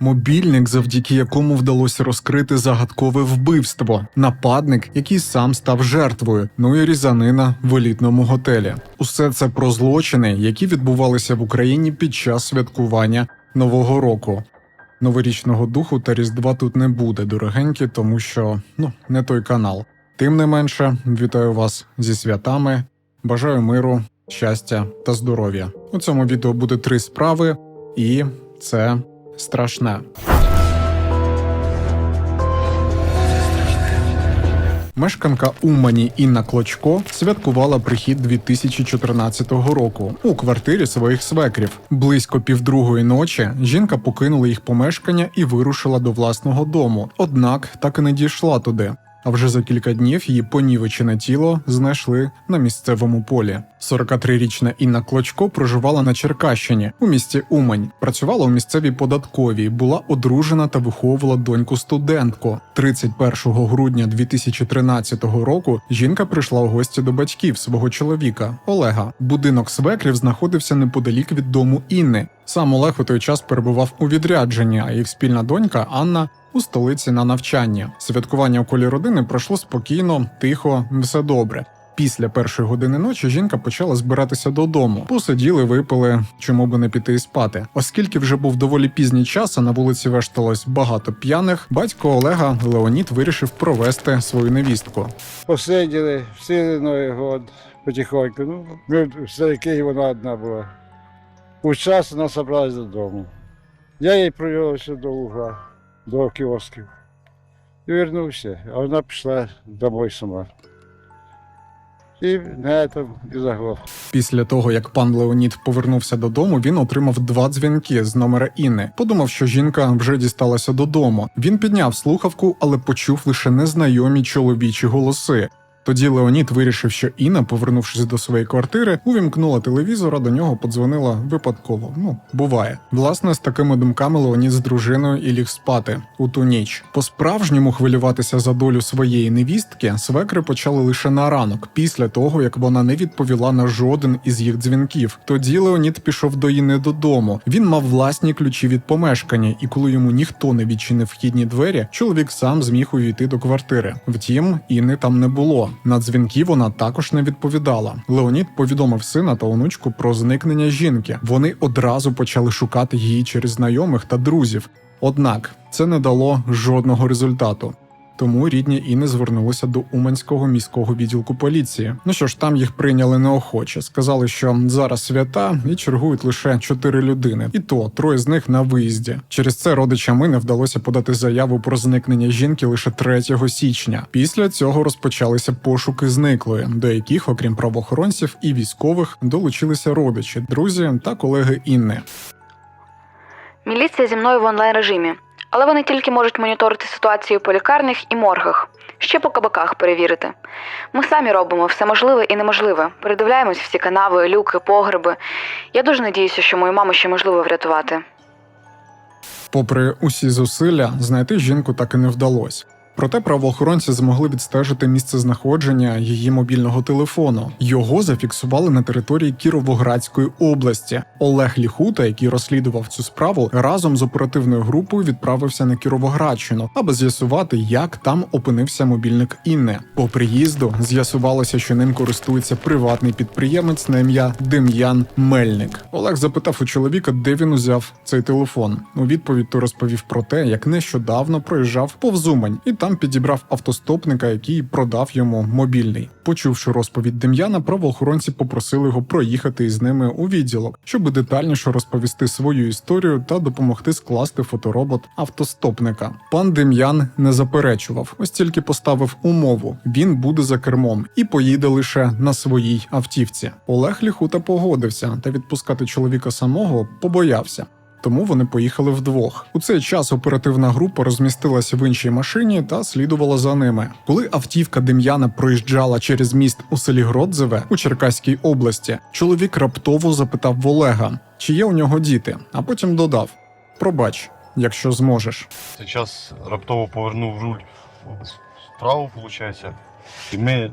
Мобільник, завдяки якому вдалося розкрити загадкове вбивство, нападник, який сам став жертвою, ну і різанина в елітному готелі. Усе це про злочини, які відбувалися в Україні під час святкування Нового року. Новорічного духу та Різдва тут не буде, дорогенькі, тому що ну не той канал. Тим не менше, вітаю вас зі святами. Бажаю миру, щастя та здоров'я. У цьому відео буде три справи, і це страшне. Мешканка Умані Інна Клочко святкувала прихід 2014 року у квартирі своїх свекрів. Близько півдругої ночі жінка покинула їх помешкання і вирушила до власного дому. Однак так і не дійшла туди. А вже за кілька днів її понівечене тіло знайшли на місцевому полі. 43-річна Інна Клочко проживала на Черкащині у місті Умань. Працювала у місцевій податковій, була одружена та виховувала доньку студентку. 31 грудня 2013 року жінка прийшла у гості до батьків свого чоловіка Олега. Будинок свекрів знаходився неподалік від дому Інни. Сам Олег у той час перебував у відрядженні, а їх спільна донька Анна у столиці на навчанні. Святкування у колі родини пройшло спокійно, тихо, все добре. Після першої години ночі жінка почала збиратися додому. Посиділи, випили, чому би не піти і спати. Оскільки вже був доволі пізній час, а на вулиці вешталось багато п'яних, батько Олега Леонід вирішив провести свою невістку. Посиділи, всі Новий год потихоньку. Ну, ми старики, вона одна була. У час вона собралась додому. Я її провів до угла, до кіосків. І вернувся, а вона пішла домой сама. І на цьому і заглох. Після того, як пан Леонід повернувся додому, він отримав два дзвінки з номера Інни. Подумав, що жінка вже дісталася додому. Він підняв слухавку, але почув лише незнайомі чоловічі голоси. Тоді Леонід вирішив, що Інна, повернувшись до своєї квартири, увімкнула телевізор, а до нього подзвонила випадково. Ну, буває. Власне, з такими думками Леонід з дружиною і ліг спати у ту ніч. По-справжньому хвилюватися за долю своєї невістки свекри почали лише на ранок, після того як вона не відповіла на жоден із їх дзвінків. Тоді Леонід пішов до Інни додому. Він мав власні ключі від помешкання, і коли йому ніхто не відчинив вхідні двері, чоловік сам зміг увійти до квартири. Втім, Інни там не було. На дзвінки вона також не відповідала. Леонід повідомив сина та онучку про зникнення жінки. Вони одразу почали шукати її через знайомих та друзів. Однак це не дало жодного результату. Тому рідні Інни звернулися до Уманського міського відділку поліції. Ну що ж, там їх прийняли неохоче. Сказали, що зараз свята і чергують лише чотири людини, і то троє з них на виїзді. Через це родичам Інни вдалося подати заяву про зникнення жінки лише 3 січня. Після цього розпочалися пошуки зниклої, до яких, окрім правоохоронців і військових, долучилися родичі, друзі та колеги Інни. Міліція зі мною в онлайн режимі, але вони тільки можуть моніторити ситуацію по лікарнях і моргах, ще по кабаках перевірити. Ми самі робимо все можливе і неможливе. Передивляємось всі канави, люки, погреби. Я дуже надіюся, що мою маму ще можливо врятувати. Попри усі зусилля, знайти жінку так і не вдалося. Проте правоохоронці змогли відстежити місце знаходження її мобільного телефону. Його зафіксували на території Кіровоградської області. Олег Ліхута, який розслідував цю справу, разом з оперативною групою відправився на Кіровоградщину, аби з'ясувати, як там опинився мобільник Інни. По приїзду з'ясувалося, що ним користується приватний підприємець на ім'я Дем'ян Мельник. Олег запитав у чоловіка, де він узяв цей телефон. У відповідь той розповів про те, як нещодавно проїжджав повз Умань і там підібрав автостопника, який продав йому мобільний. Почувши розповідь Дем'яна, правоохоронці попросили його проїхати із ними у відділок, щоб детальніше розповісти свою історію та допомогти скласти фоторобот автостопника. Пан Дем'ян не заперечував, ось тільки поставив умову: він буде за кермом і поїде лише на своїй автівці. Олег Ліхута погодився та відпускати чоловіка самого побоявся. Тому вони поїхали вдвох. У цей час оперативна група розмістилася в іншій машині та слідувала за ними. Коли автівка Дем'яна проїжджала через міст у селі Гродзеве у Черкаській області, чоловік раптово запитав в Олега, чи є у нього діти, а потім додав: Пробач, якщо зможеш. Сейчас раптово повернув руль вправо, виходить. І ми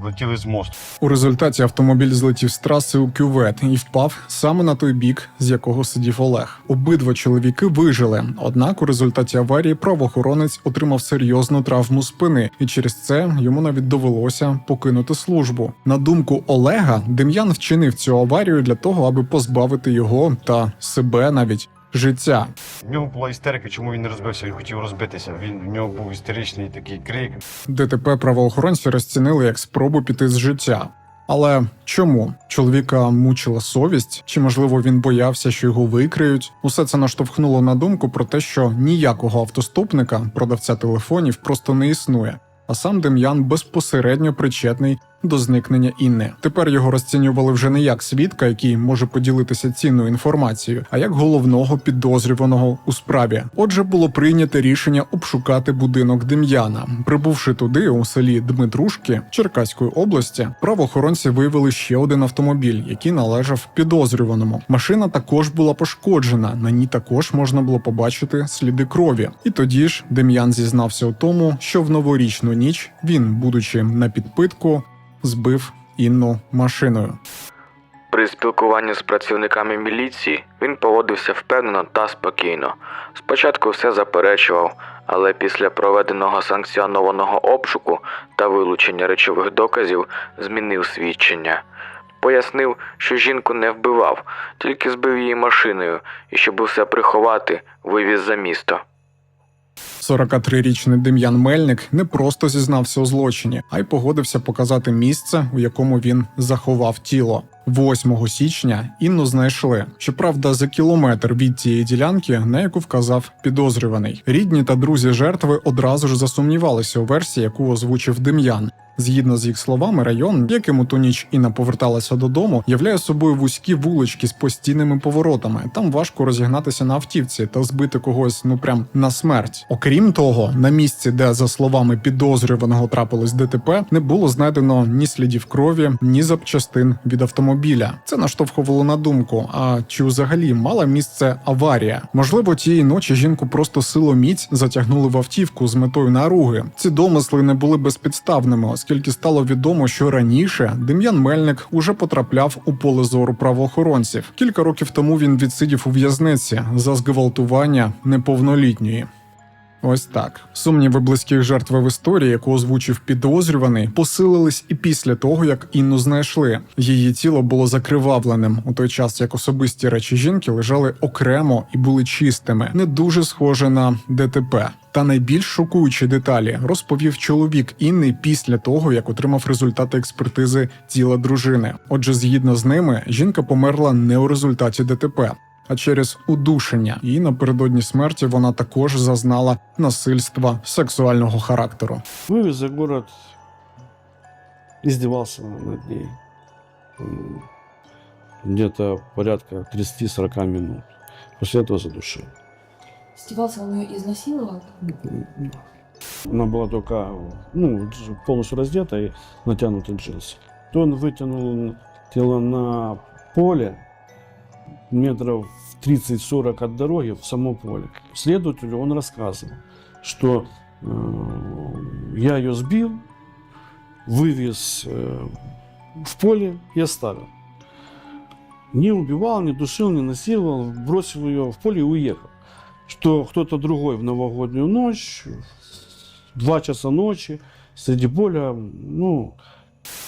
злетіли з мосту. У результаті автомобіль злетів з траси у кювет і впав саме на той бік, з якого сидів Олег. Обидва чоловіки вижили. Однак у результаті аварії правоохоронець отримав серйозну травму спини, і через це йому навіть довелося покинути службу. На думку Олега, Дем'ян вчинив цю аварію для того, аби позбавити його та себе навіть життя. В нього була істерика, чому він не розбився, він хотів розбитися. Він в нього був істеричний такий крик. ДТП правоохоронці розцінили як спробу піти з життя. Але чому чоловіка мучила совість, чи можливо він боявся, що його викриють? Усе це наштовхнуло на думку про те, що ніякого автостопника, продавця телефонів, просто не існує. А сам Дем'ян безпосередньо причетний до зникнення Інни. Тепер його розцінювали вже не як свідка, який може поділитися цінною інформацією, а як головного підозрюваного у справі. Отже, було прийнято рішення обшукати будинок Дем'яна. Прибувши туди, у селі Дмитрушки Черкаської області, правоохоронці виявили ще один автомобіль, який належав підозрюваному. Машина також була пошкоджена. На ній також можна було побачити сліди крові. І тоді ж Дем'ян зізнався у тому, що в новорічну ніч він, будучи на підпитку, збив Інну машиною. При спілкуванні з працівниками міліції він поводився впевнено та спокійно. Спочатку все заперечував, але після проведеного санкціонованого обшуку та вилучення речових доказів змінив свідчення. Пояснив, що жінку не вбивав, тільки збив її машиною і, щоб усе приховати, вивіз за місто. 43-річний Дем'ян Мельник не просто зізнався у злочині, а й погодився показати місце, у якому він заховав тіло. 8 січня Інну знайшли. Щоправда, за кілометр від тієї ділянки, на яку вказав підозрюваний. Рідні та друзі жертви одразу ж засумнівалися у версії, яку озвучив Дем'ян. Згідно з їх словами, район, яким у ту ніч Інна поверталася додому, являє собою вузькі вулички з постійними поворотами. Там важко розігнатися на автівці та збити когось ну прям на смерть. Окрім того, на місці, де за словами підозрюваного трапилось ДТП, не було знайдено ні слідів крові, ні запчастин від автомобіля. Це наштовхувало на думку: а чи взагалі мала місце аварія? Можливо, тієї ночі жінку просто силоміць затягнули в автівку з метою наруги. Ці домисли не були безпідставними, оскільки стало відомо, що раніше Дем'ян Мельник уже потрапляв у поле зору правоохоронців. Кілька років тому він відсидів у в'язниці за зґвалтування неповнолітньої. Ось так. Сумніви близьких жертв в історії, яку озвучив підозрюваний, посилились і після того, як Інну знайшли. Її тіло було закривавленим у той час, як особисті речі жінки лежали окремо і були чистими, не дуже схоже на ДТП. Та найбільш шокуючі деталі розповів чоловік Інни після того, як отримав результати експертизи тіла дружини. Отже, згідно з ними, жінка померла не у результаті ДТП, а через удушення. І напередодні смерті вона також зазнала насильства сексуального характеру. Вывез за город, издевался над ней. М, Где-то порядка 30-40 минут. После этого задушил. Издевался, он ее изнасиловал? Она была только ну, дж- полностью раздета и натянуты джинсы. То он вытянул тело на поле метров 30-40 от дороги в само поле. Следователю он рассказывал, что э, я ее сбил, вывез э, в поле и оставил. Не убивал, не душил, не насиловал, бросил ее в поле и уехал. Что кто-то другой в новогоднюю ночь, в 2 часа ночи, среди поля, ну,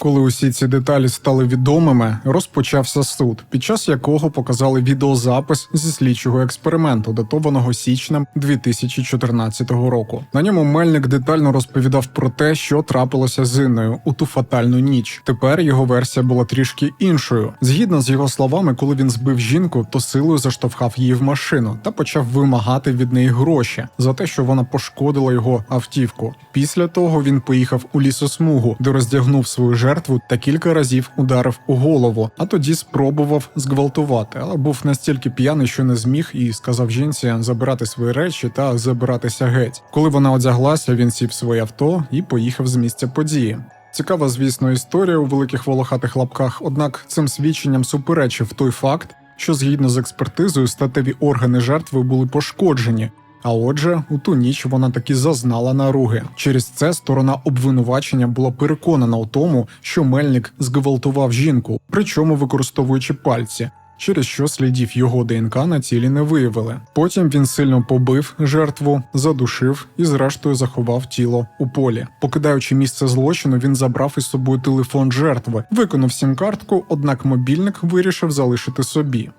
Коли усі ці деталі стали відомими, розпочався суд, під час якого показали відеозапис зі слідчого експерименту, датованого січнем 2014 року. На ньому Мельник детально розповідав про те, що трапилося з Інною у ту фатальну ніч. Тепер його версія була трішки іншою. Згідно з його словами, коли він збив жінку, то силою заштовхав її в машину та почав вимагати від неї гроші за те, що вона пошкодила його автівку. Після того він поїхав у лісосмугу, де роздягнув свою жертву та кілька разів ударив у голову, а тоді спробував зґвалтувати, але був настільки п'яний, що не зміг, і сказав жінці забирати свої речі та забиратися геть. Коли вона одяглася, він сів своє авто і поїхав з місця події. Цікава, звісно, історія у великих волохатих лапках, однак цим свідченням суперечив той факт, що згідно з експертизою статеві органи жертви були пошкоджені. А отже, у ту ніч вона таки зазнала наруги. Через це сторона обвинувачення була переконана у тому, що Мельник зґвалтував жінку, причому використовуючи пальці. Через що слідів його ДНК на тілі не виявили. Потім він сильно побив жертву, задушив і, зрештою, заховав тіло у полі. Покидаючи місце злочину, він забрав із собою телефон жертви, виконав сім-картку, однак мобільник вирішив залишити собі.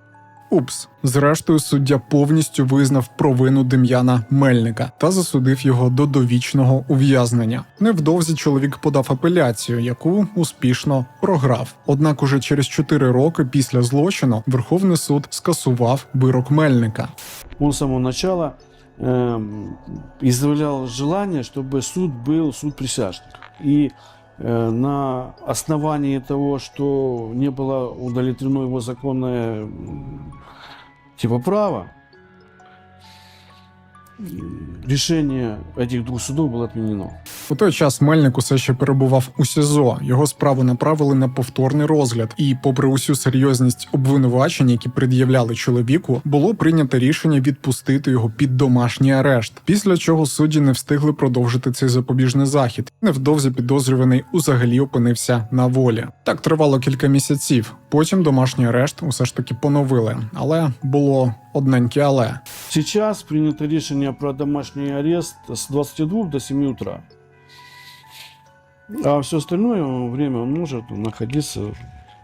Упс, зрештою, суддя повністю визнав провину Дем'яна Мельника та засудив його до довічного ув'язнення. Невдовзі чоловік подав апеляцію, яку успішно програв. Однак, уже через 4 роки після злочину Верховний суд скасував вирок Мельника. Он с самого начала эм, изъявлял желание, чтобы суд был суд присяжных. И э, на основании того, что не было удовлетворено его законное типа право, м, решение этих двух судов было отменено. У той час Мельник усе ще перебував у СІЗО. Його справу направили на повторний розгляд, і, попри усю серйозність обвинувачень, які пред'являли чоловіку, було прийнято рішення відпустити його під домашній арешт. Після чого судді не встигли продовжити цей запобіжний захід. Невдовзі підозрюваний взагалі опинився на волі. Так тривало кілька місяців. Потім домашній арешт усе ж таки поновили, але було одненьке але. Сейчас принято решение про домашний арест с 22 до 7 утра. А все остальное время он может находиться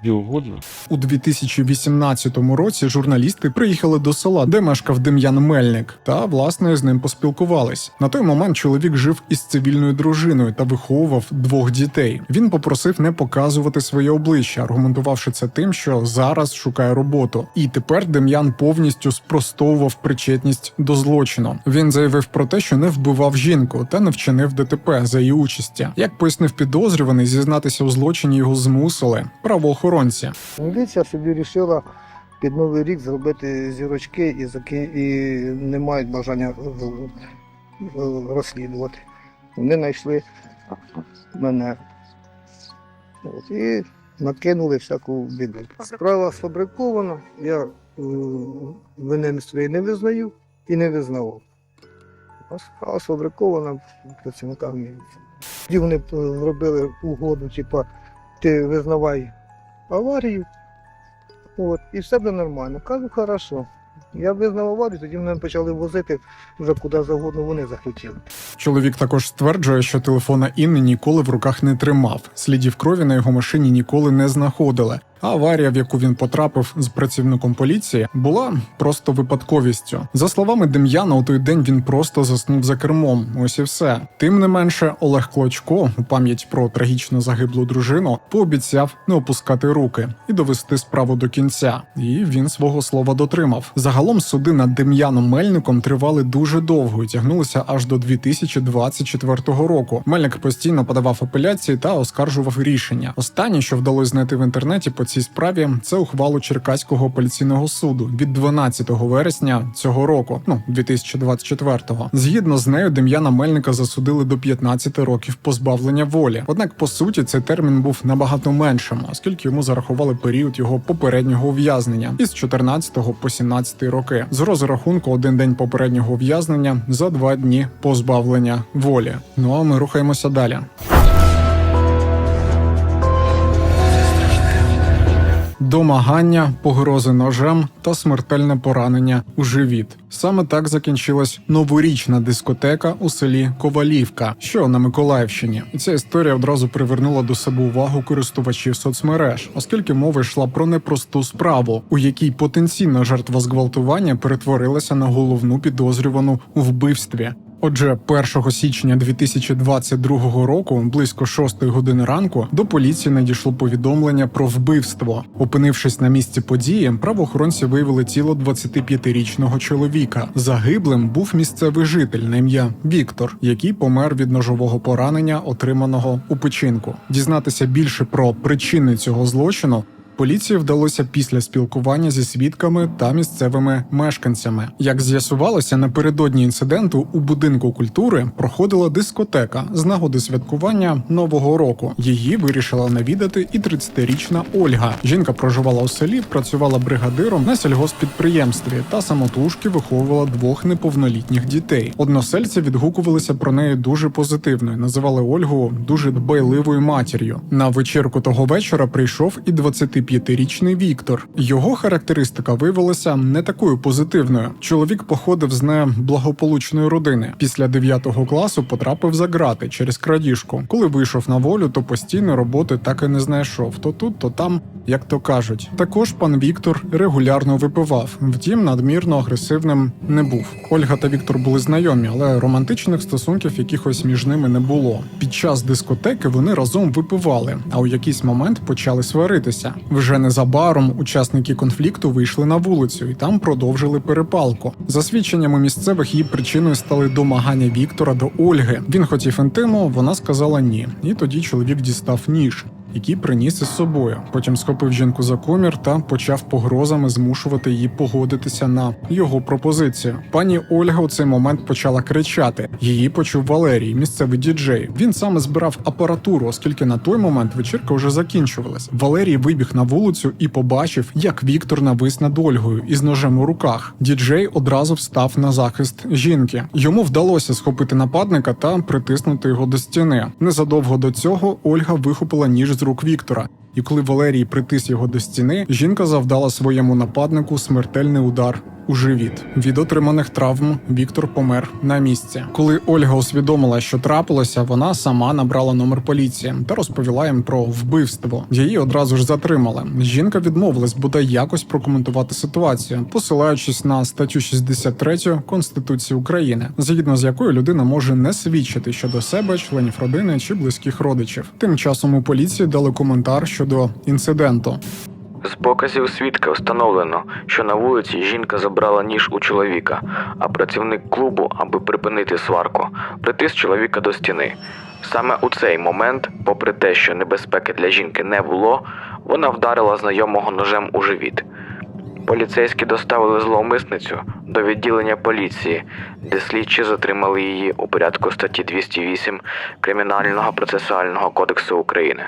угодно. У 2018 році журналісти приїхали до села, де мешкав Дем'ян Мельник, та власне з ним поспілкувались. На той момент чоловік жив із цивільною дружиною та виховував двох дітей. Він попросив не показувати своє обличчя, аргументувавши це тим, що зараз шукає роботу. І тепер Дем'ян повністю спростовував причетність до злочину. Він заявив про те, що не вбивав жінку та не вчинив ДТП за її участі. Як пояснив підозрюваний, зізнатися у злочині його змусили правоохоронці. Міліція собі вирішила під Новий рік зробити зірочки і, і не мають бажання е, е, розслідувати. Вони знайшли мене і накинули всяку біду. Справа сфабрикована, я е, вини своєї не визнаю і не визнавав. А справа сфабрикована працівниками міліції. Тоді вони робили угоду, типа, ти визнавай аварію. От, і все буде нормально. Кажу, хорошо. Я визнав аварію, тоді мене почали возити вже куди завгодно вони захотіли. Чоловік також стверджує, що телефона Інни ніколи в руках не тримав. Слідів крові на його машині ніколи не знаходили. Аварія, в яку він потрапив з працівником поліції, була просто випадковістю. За словами Дем'яна, у той день він просто заснув за кермом. Ось і все. Тим не менше, Олег Клочко, у пам'ять про трагічно загиблу дружину, пообіцяв не опускати руки і довести справу до кінця. І він свого слова дотримав. Загалом суди над Дем'яном Мельником тривали дуже довго і тягнулися аж до 2024 року. Мельник постійно подавав апеляції та оскаржував рішення. Останнє, що вдалося знайти в інтернеті по цій справі, це ухвалу Черкаського апеляційного суду від 12 вересня цього року, ну 2024-го. Згідно з нею, Дем'яна Мельника засудили до 15 років позбавлення волі. Однак, по суті, цей термін був набагато меншим, оскільки йому зарахували період його попереднього ув'язнення із 14 по 17 роки. З розрахунку один день попереднього ув'язнення за два дні позбавлення волі. Ну а ми рухаємося далі. Домагання, погрози ножем та смертельне поранення у живіт. Саме так закінчилась новорічна дискотека у селі Ковалівка, що на Миколаївщині. І ця історія одразу привернула до себе увагу користувачів соцмереж, оскільки мова йшла про непросту справу, у якій потенційна жертва зґвалтування перетворилася на головну підозрювану у вбивстві. Отже, 1 січня 2022 року, близько 6 години ранку, до поліції надійшло повідомлення про вбивство. Опинившись на місці події, правоохоронці виявили тіло 25-річного чоловіка. Загиблим був місцевий житель на ім'я Віктор, який помер від ножового поранення, отриманого у печінку. Дізнатися більше про причини цього злочину Поліції вдалося після спілкування зі свідками та місцевими мешканцями. Як з'ясувалося, напередодні інциденту у будинку культури проходила дискотека з нагоди святкування нового року. Її вирішила навідати і 30-річна Ольга. Жінка проживала у селі, працювала бригадиром на сільгоспідприємстві та самотужки виховувала двох неповнолітніх дітей. Односельці відгукувалися про неї дуже позитивно і називали Ольгу дуже дбайливою матір'ю. На вечірку того вечора прийшов і 25-річний Віктор. Його характеристика виявилася не такою позитивною. Чоловік походив з неблагополучної родини. Після 9 класу потрапив за грати через крадіжку. Коли вийшов на волю, то постійно роботи так і не знайшов. То тут, то там, як то кажуть. Також пан Віктор регулярно випивав. Втім, надмірно агресивним не був. Ольга та Віктор були знайомі, але романтичних стосунків якихось між ними не було. Під час дискотеки вони разом випивали, а у якийсь момент почали сваритися. Вже незабаром учасники конфлікту вийшли на вулицю і там продовжили перепалку. За свідченнями місцевих її причиною стали домагання Віктора до Ольги. Він хотів інтиму, вона сказала ні. І тоді чоловік дістав ніж. Який приніс із собою. Потім схопив жінку за комір та почав погрозами змушувати її погодитися на його пропозицію. Пані Ольга у цей момент почала кричати. Її почув Валерій, місцевий діджей. Він саме збирав апаратуру, оскільки на той момент вечірка вже закінчувалась. Валерій вибіг на вулицю і побачив, як Віктор навис над Ольгою із ножем у руках. Діджей одразу встав на захист жінки. Йому вдалося схопити нападника та притиснути його до стіни. Незадовго до цього Ольга вихопила ніж з рук Віктора. І коли Валерій притис його до стіни, жінка завдала своєму нападнику смертельний удар у живіт. Від отриманих травм Віктор помер на місці. Коли Ольга усвідомила, що трапилося, вона сама набрала номер поліції та розповіла їм про вбивство. Її одразу ж затримали. Жінка відмовилась бодай якось прокоментувати ситуацію, посилаючись на статтю 63 Конституції України, згідно з якою людина може не свідчити щодо себе, членів родини чи близьких родичів. Тим часом у поліції дали коментар щодо інциденту. З показів свідка встановлено, що на вулиці жінка забрала ніж у чоловіка, а працівник клубу, аби припинити сварку, притис чоловіка до стіни. Саме у цей момент, попри те, що небезпеки для жінки не було, вона вдарила знайомого ножем у живіт. Поліцейські доставили зловмисницю до відділення поліції, де слідчі затримали її у порядку статті 208 Кримінального процесуального кодексу України.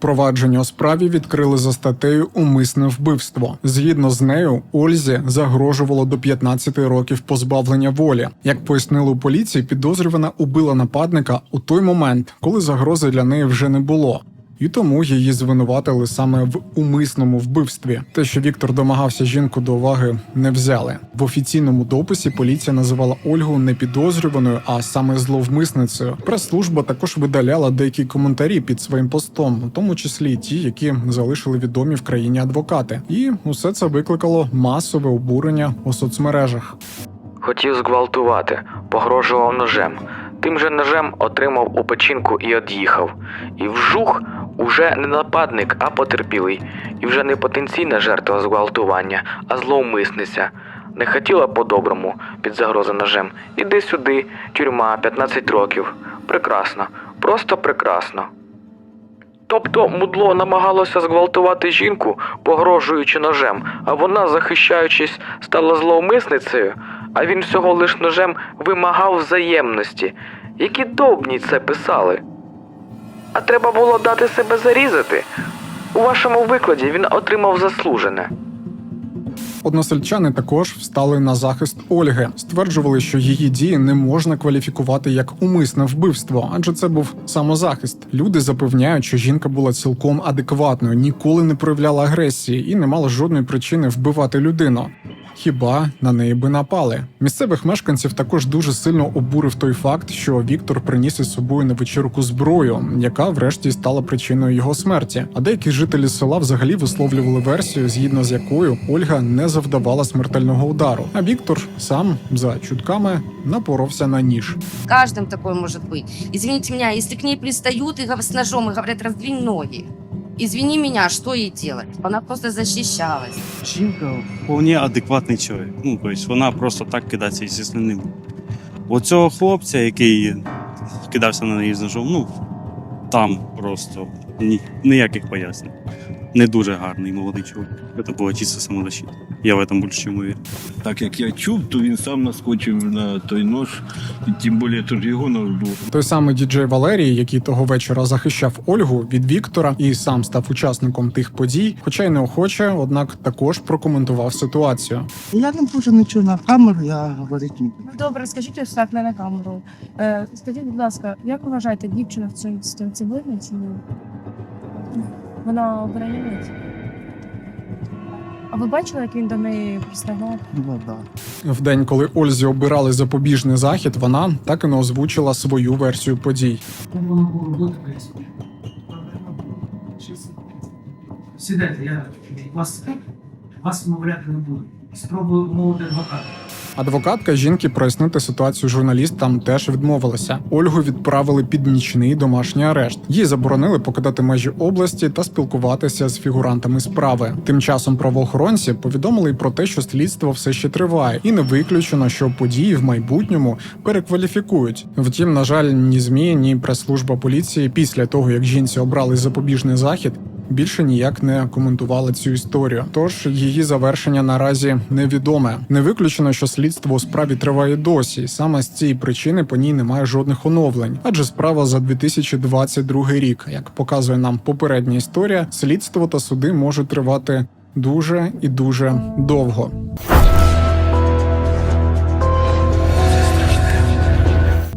Провадження у справі відкрили за статтею Умисне вбивство. Згідно з нею, Ользі загрожувало до 15 років позбавлення волі. Як пояснили у поліції, підозрювана убила нападника у той момент, коли загрози для неї вже не було. І тому її звинуватили саме в умисному вбивстві. Те, що Віктор домагався жінку до уваги, не взяли. В офіційному дописі поліція називала Ольгу не підозрюваною, а саме зловмисницею. Прес-служба також видаляла деякі коментарі під своїм постом, у тому числі ті, які залишили відомі в країні адвокати. І усе це викликало масове обурення у соцмережах. Хотів зґвалтувати, погрожував ножем. Тим же ножем отримав у печінку і од'їхав. І вжух уже не нападник, а потерпілий. І вже не потенційна жертва зґвалтування, а зловмисниця. Не хотіла по-доброму під загрозу ножем. Іди сюди, тюрма, 15 років. Прекрасно, просто прекрасно. Тобто мудло намагалося зґвалтувати жінку, погрожуючи ножем, а вона, захищаючись, стала зловмисницею, а він всього лиш ножем вимагав взаємності. Які довбні це писали. А треба було дати себе зарізати. У вашому викладі він отримав заслужене. Односельчани також встали на захист Ольги, стверджували, що її дії не можна кваліфікувати як умисне вбивство, адже це був самозахист. Люди запевняють, що жінка була цілком адекватною, ніколи не проявляла агресії і не мала жодної причини вбивати людину. Хіба на неї би напали? Місцевих мешканців також дуже сильно обурив той факт, що Віктор приніс із собою на вечірку зброю, яка врешті стала причиною його смерті. А деякі жителі села взагалі висловлювали версію, згідно з якою Ольга не завдавала смертельного удару. А Віктор сам за чутками напоровся на ніж. каждом такое может быть. Извините меня, если к ней пристают и с ножом и говорят, раздвинь ноги. Извини меня, что ей делать? Она просто защищалась. Жінка вполне адекватний чоловік. Ну, тобто вона просто так кидатися, звісно, не буде. У цього хлопця, який кидався на неї з ножом, ну там просто ні, ніяких пояснень. Не дуже гарний молодий чоловік. Це була чисто самозащита. Я в этом більше чим уверен. Так як я чув, то він сам наскочив на той нож, і тим більше то ж його нож був. Той самий діджей Валерій, який того вечора захищав Ольгу від Віктора і сам став учасником тих подій, хоча й неохоче, однак також прокоментував ситуацію. Я не можу нічого на камеру, я говорити не буду. Ну, Добре, скажіть ось так, не на камеру. Е, скажіть, будь ласка, як вважаєте, дівчина в цій ситуації винна чи ні? Вона обороняється? А ви бачили, як він до неї приставав? Ну, да. В день, коли Ользі обирали запобіжний захід, вона так і не озвучила свою версію подій. Сідайте, я вас, вас вмовляти не буду. Спробую умовити адвоката. Адвокатка жінки прояснити ситуацію журналістам теж відмовилася. Ольгу відправили під нічний домашній арешт. Їй заборонили покидати межі області та спілкуватися з фігурантами справи. Тим часом правоохоронці повідомили про те, що слідство все ще триває, і не виключено, що події в майбутньому перекваліфікують. Втім, на жаль, ні змі, ні прес-служба поліції після того, як жінці обрали запобіжний захід. Більше ніяк не коментували цю історію, тож її завершення наразі невідоме. Не виключено, що слідство у справі триває досі, саме з цієї причини по ній немає жодних оновлень, адже справа за 2022 рік. Як показує нам попередня історія, слідство та суди можуть тривати дуже і дуже довго.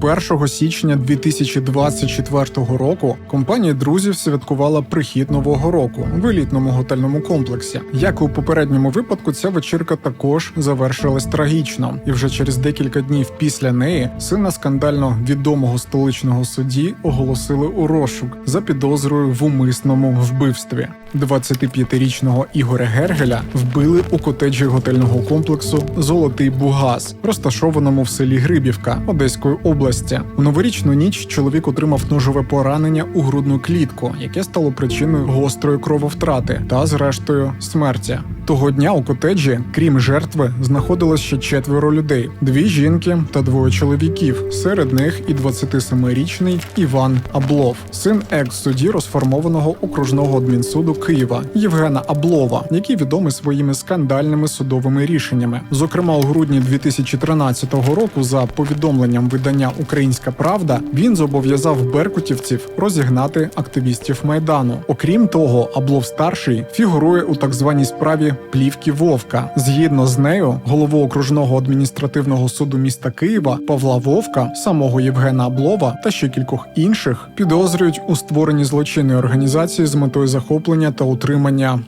1 січня 2024 року компанія друзів святкувала прихід нового року в елітному готельному комплексі. Як і у попередньому випадку, ця вечірка також завершилась трагічно, і вже через декілька днів після неї сина скандально відомого столичного судді оголосили у розшук за підозрою в умисному вбивстві. 25-річного Ігоря Гергеля вбили у котеджі готельного комплексу Золотий Бугас, розташованому в селі Грибівка Одеської області. У новорічну ніч чоловік отримав ножове поранення у грудну клітку, яке стало причиною гострої крововтрати та, зрештою, смерті. Того дня у котеджі, крім жертви, знаходилось ще четверо людей: дві жінки та двоє чоловіків. Серед них і 27-річний Іван Аблов, син екс-судді розформованого окружного адмінсуду Києва Євгена Аблова, який відомий своїми скандальними судовими рішеннями. Зокрема, у грудні 2013 року, за повідомленням видання Українська Правда, він зобов'язав беркутівців розігнати активістів майдану. Окрім того, Аблов старший фігурує у так званій справі плівки Вовка. Згідно з нею, голову окружного адміністративного суду міста Києва Павла Вовка, самого Євгена Аблова та ще кількох інших підозрюють у створенні злочинної організації з метою захоплення та утримання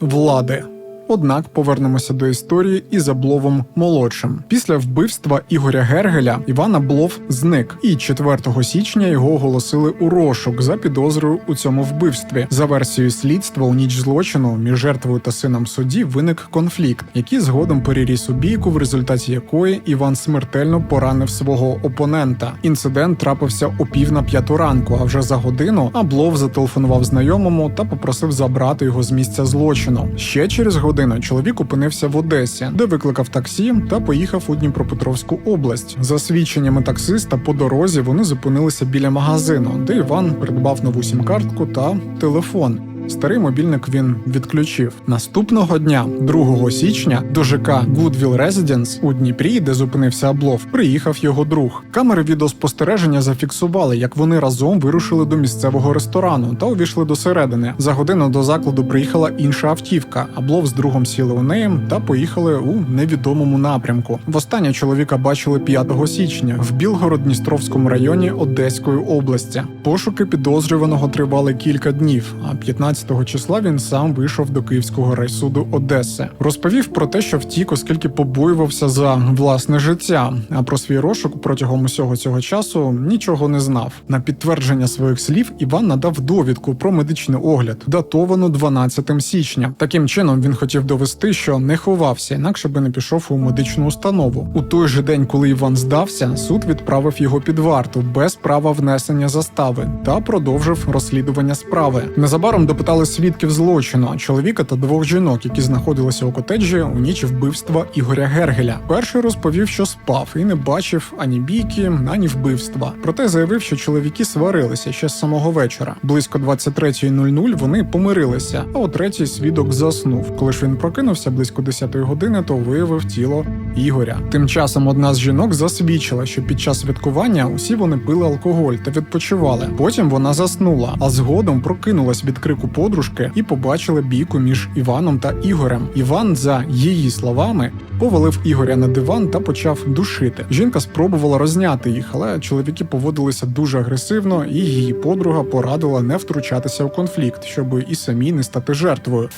влади. Однак повернемося до історії із Абловом молодшим. Після вбивства Ігоря Гергеля Іван Аблов зник, і 4 січня його оголосили у розшук за підозрою у цьому вбивстві. За версією слідства, у ніч злочину між жертвою та сином судді виник конфлікт, який згодом переріс у бійку, в результаті якої Іван смертельно поранив свого опонента. Інцидент трапився о пів на п'яту ранку. А вже за годину Аблов зателефонував знайомому та попросив забрати його з місця злочину. Ще через годину чоловік опинився в Одесі, де викликав таксі та поїхав у Дніпропетровську область. За свідченнями таксиста, по дорозі вони зупинилися біля магазину, де Іван придбав нову сім-картку та телефон. Старий мобільник він відключив. Наступного дня, 2 січня, до ЖК Goodwill Residence у Дніпрі, де зупинився облов, приїхав його друг. Камери відеоспостереження зафіксували, як вони разом вирушили до місцевого ресторану та увійшли до середини. За годину до закладу приїхала інша автівка. Аблов з другом сіли у неї та поїхали у невідомому напрямку. Востаннє чоловіка бачили 5 січня в Білгород-Дністровському районі Одеської області. Пошуки підозрюваного тривали кілька днів. А 15 числа він сам вийшов до Київського райсуду Одеси. Розповів про те, що втік, оскільки побоювався за власне життя. А про свій розшук протягом усього цього часу нічого не знав. На підтвердження своїх слів Іван надав довідку про медичний огляд, датовану 12 січня. Таким чином він хотів довести, що не ховався, інакше би не пішов у медичну установу. У той же день, коли Іван здався, суд відправив його під варту без права внесення застави та продовжив розслідування справи. Незабаром до допитали свідків злочину, чоловіка та двох жінок, які знаходилися у котеджі у ніч вбивства Ігоря Гергеля. Перший розповів, що спав і не бачив ані бійки, ані вбивства. Проте заявив, що чоловіки сварилися ще з самого вечора. Близько 23.00 вони помирилися. А о третій свідок заснув. Коли ж він прокинувся близько 10 години, то виявив тіло Ігоря. Тим часом одна з жінок засвідчила, що під час святкування усі вони пили алкоголь та відпочивали. Потім вона заснула, а згодом прокинулась від крику подружки і побачила бійку між Іваном та Ігорем. Іван, за її словами, повалив Ігоря на диван та почав душити. Жінка спробувала розняти їх, але чоловіки поводилися дуже агресивно, і її подруга порадила не втручатися у конфлікт, щоб і самі не стати жертвою.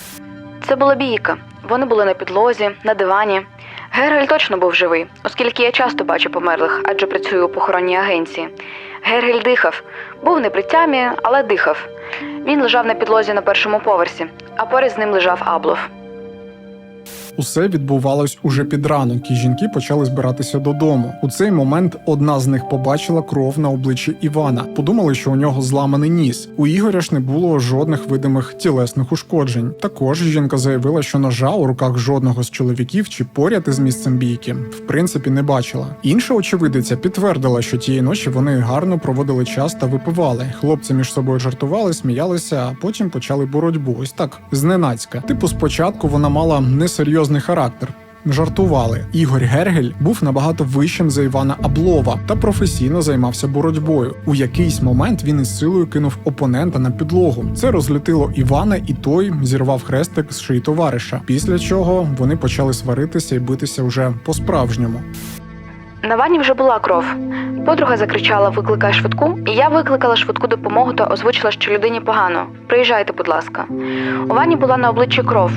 Це була бійка. Вони були на підлозі, на дивані. Гергель точно був живий, оскільки я часто бачу померлих, адже працюю у похоронній агенції. Гергель дихав, був не при тямі, але дихав. Він лежав на підлозі на першому поверсі, а поряд з ним лежав Аблов. Усе відбувалось уже під ранок, і жінки почали збиратися додому. У цей момент одна з них побачила кров на обличчі Івана. Подумали, що у нього зламаний ніс. У Ігоря ж не було жодних видимих тілесних ушкоджень. Також жінка заявила, що ножа у руках жодного з чоловіків чи поряд із місцем бійки в принципі не бачила. Інша очевидиця підтвердила, що тієї ночі вони гарно проводили час та випивали. Хлопці між собою жартували, сміялися, а потім почали боротьбу. Ось так зненацька. Типу, спочатку вона мала несерйозний характер. Жартували. Ігор Гергель був набагато вищим за Івана Аблова та професійно займався боротьбою. У якийсь момент він із силою кинув опонента на підлогу. Це розлютило Івана, і той зірвав хрестик з шиї товариша. Після чого вони почали сваритися і битися вже по-справжньому. На ванні вже була кров. Подруга закричала Викликай швидку, і я викликала швидку допомогу та озвучила, що людині погано. Приїжджайте, будь ласка. У ванні була на обличчі кров.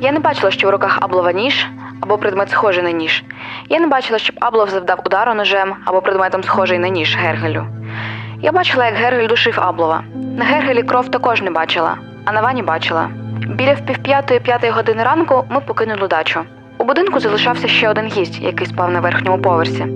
Я не бачила, що в руках Аблова ніж або предмет схожий на ніж. Я не бачила, щоб Аблов завдав удару ножем або предметом схожий на ніж Гергелю. Я бачила, як Гергель душив Аблова. На Гергелі кров також не бачила, а на ванні бачила. Біля впівп'ятої п'ятої години ранку ми покинули дачу. У будинку залишався ще один гість, який спав на верхньому поверсі.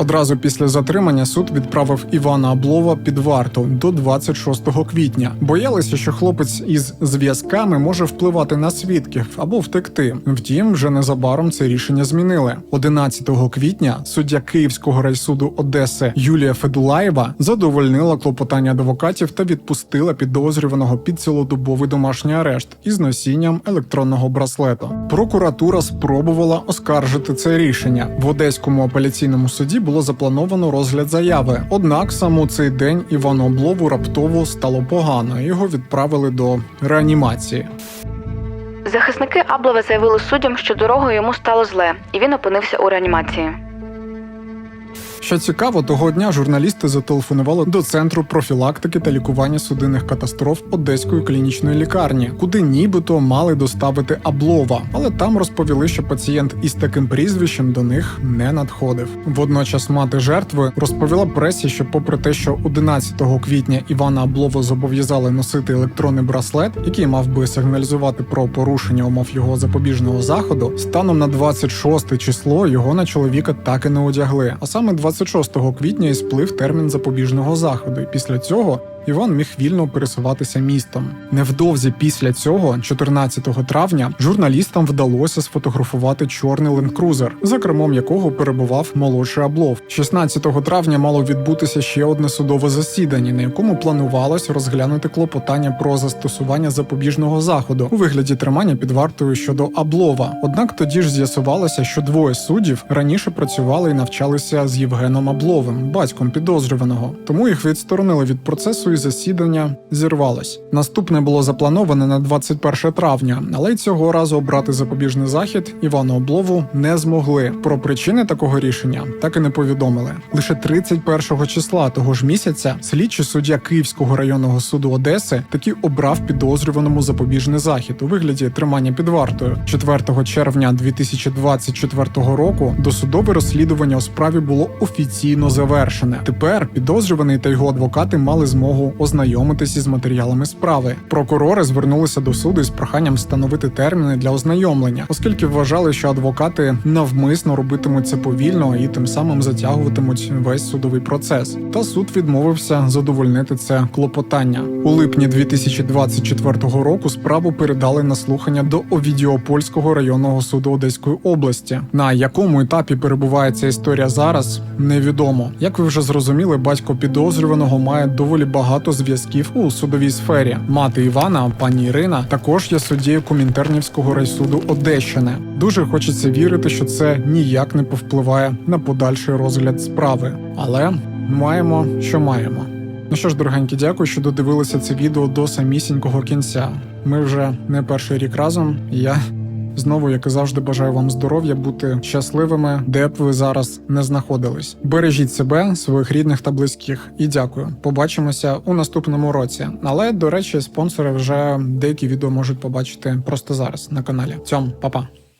Одразу після затримання суд відправив Івана Аблова під варту до 26 квітня. Боялися, що хлопець із зв'язками може впливати на свідків або втекти. Втім, вже незабаром це рішення змінили. 11 квітня суддя Київського райсуду Одеси Юлія Федулаєва задовольнила клопотання адвокатів та відпустила підозрюваного під цілодобовий домашній арешт із носінням електронного браслету. Прокуратура спробувала оскаржити це рішення в Одеському апеляційному суді. Було заплановано розгляд заяви. Однак саме цей день Івану Облову раптово стало погано. Його відправили до реанімації. Захисники Аблова заявили суддям, що дорогою йому стало зле, і він опинився у реанімації. Що цікаво, того дня журналісти зателефонували до центру профілактики та лікування судинних катастроф Одеської клінічної лікарні, куди нібито мали доставити Аблова, але там розповіли, що пацієнт із таким прізвищем до них не надходив. Водночас мати жертви розповіла пресі, що, попри те, що 11 квітня Івана Аблова зобов'язали носити електронний браслет, який мав би сигналізувати про порушення умов його запобіжного заходу, станом на 26 число його на чоловіка так і не одягли. А саме 26 квітня і сплив термін запобіжного заходу. І після цього Іван міг вільно пересуватися містом. Невдовзі після цього, 14 травня, журналістам вдалося сфотографувати чорний ленд-крузер, за кермом якого перебував молодший облов. 16 травня мало відбутися ще одне судове засідання, на якому планувалось розглянути клопотання про застосування запобіжного заходу у вигляді тримання під вартою щодо облова. Однак тоді ж з'ясувалося, що двоє суддів раніше працювали і навчалися з Євгеном Абловим, батьком підозрюваного. Тому їх відсторонили від процесу і засідання зірвалось. Наступне було заплановане на 21 травня, але й цього разу обрати запобіжний захід Івану Облову не змогли. Про причини такого рішення так і не повідомили. Лише 31 числа того ж місяця слідчий суддя Київського районного суду Одеси таки обрав підозрюваному запобіжний захід у вигляді тримання під вартою. 4 червня 2024 року досудове розслідування у справі було офіційно завершене. Тепер підозрюваний та його адвокати мали змогу змогу ознайомитись із матеріалами справи. Прокурори звернулися до суду із проханням встановити терміни для ознайомлення, оскільки вважали, що адвокати навмисно робитимуть це повільно і тим самим затягуватимуть весь судовий процес. Та суд відмовився задовольнити це клопотання. У липні 2024 року справу передали на слухання до Овідіопольського районного суду Одеської області. На якому етапі перебуває ця історія зараз, невідомо. Як ви вже зрозуміли, батько підозрюваного має доволі багато зв'язків у судовій сфері. Мати Івана, пані Ірина, також є суддєю Комінтернівського райсуду Одещини. Дуже хочеться вірити, що це ніяк не повпливає на подальший розгляд справи. Але маємо, що маємо. Ну що ж, дорогенькі, дякую, що додивилися це відео до самісінького кінця. Ми вже не перший рік разом. Я знову, як і завжди, бажаю вам здоров'я, бути щасливими, де б ви зараз не знаходились. Бережіть себе, своїх рідних та близьких, і дякую. Побачимося у наступному році. Але до речі, спонсори вже деякі відео можуть побачити просто зараз на каналі. Цьом, па-па.